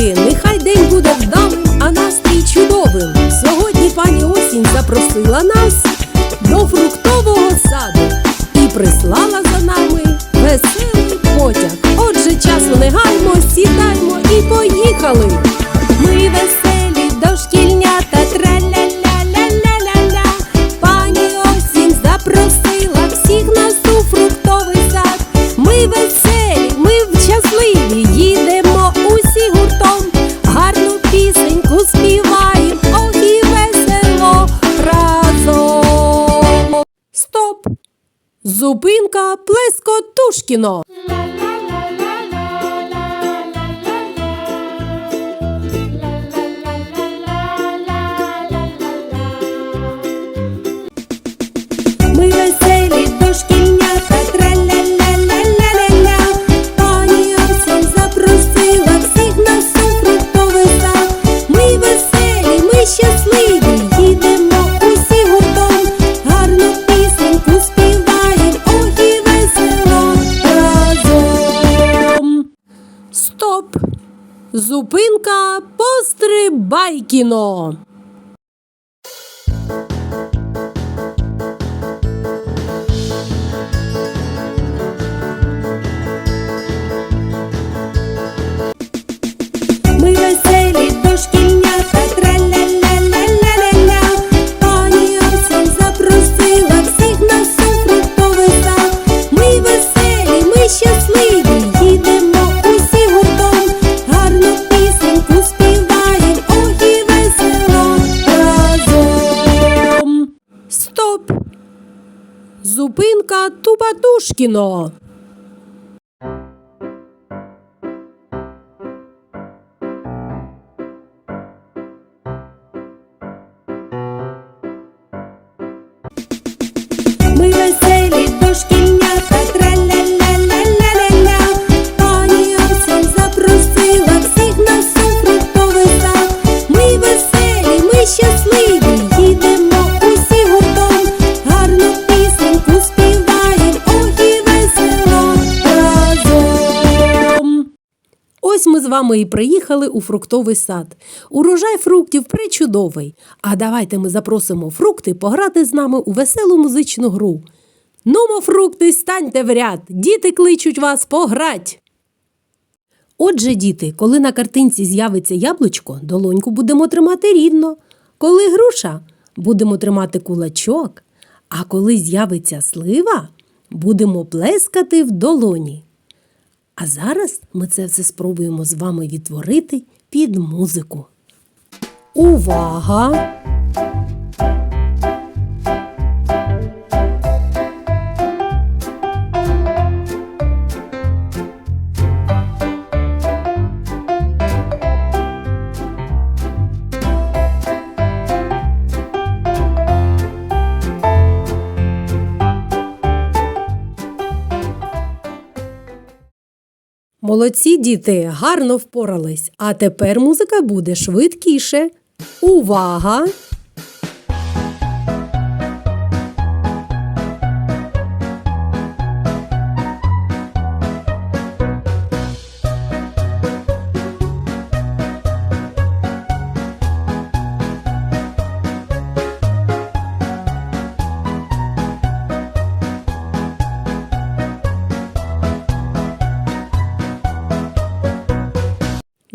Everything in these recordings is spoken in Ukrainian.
діти, нехай день буде вдалим, а настрій чудовим. Сьогодні пані осінь запросила нас до фруктового саду і прислала за нами веселий потяг. Отже, часу не гаймо, сідаймо і поїхали. Зупинка Плеско Зупинка Пострибайкіно. Зупинка Тупатушкіно. Ось ми з вами і приїхали у фруктовий сад. Урожай фруктів пречудовий. А давайте ми запросимо фрукти пограти з нами у веселу музичну гру. Нумо, фрукти, станьте в ряд, діти кличуть вас пограть. Отже, діти, коли на картинці з'явиться яблучко, долоньку будемо тримати рівно. Коли груша, будемо тримати кулачок. А коли з'явиться слива, будемо плескати в долоні. А зараз ми це все спробуємо з вами відтворити під музику. Увага! Молодці діти, гарно впорались. А тепер музика буде швидкіше. Увага!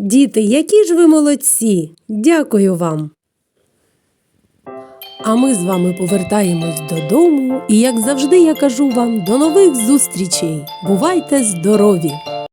Діти, які ж ви молодці! Дякую вам! А ми з вами повертаємось додому, і як завжди я кажу вам до нових зустрічей. Бувайте здорові!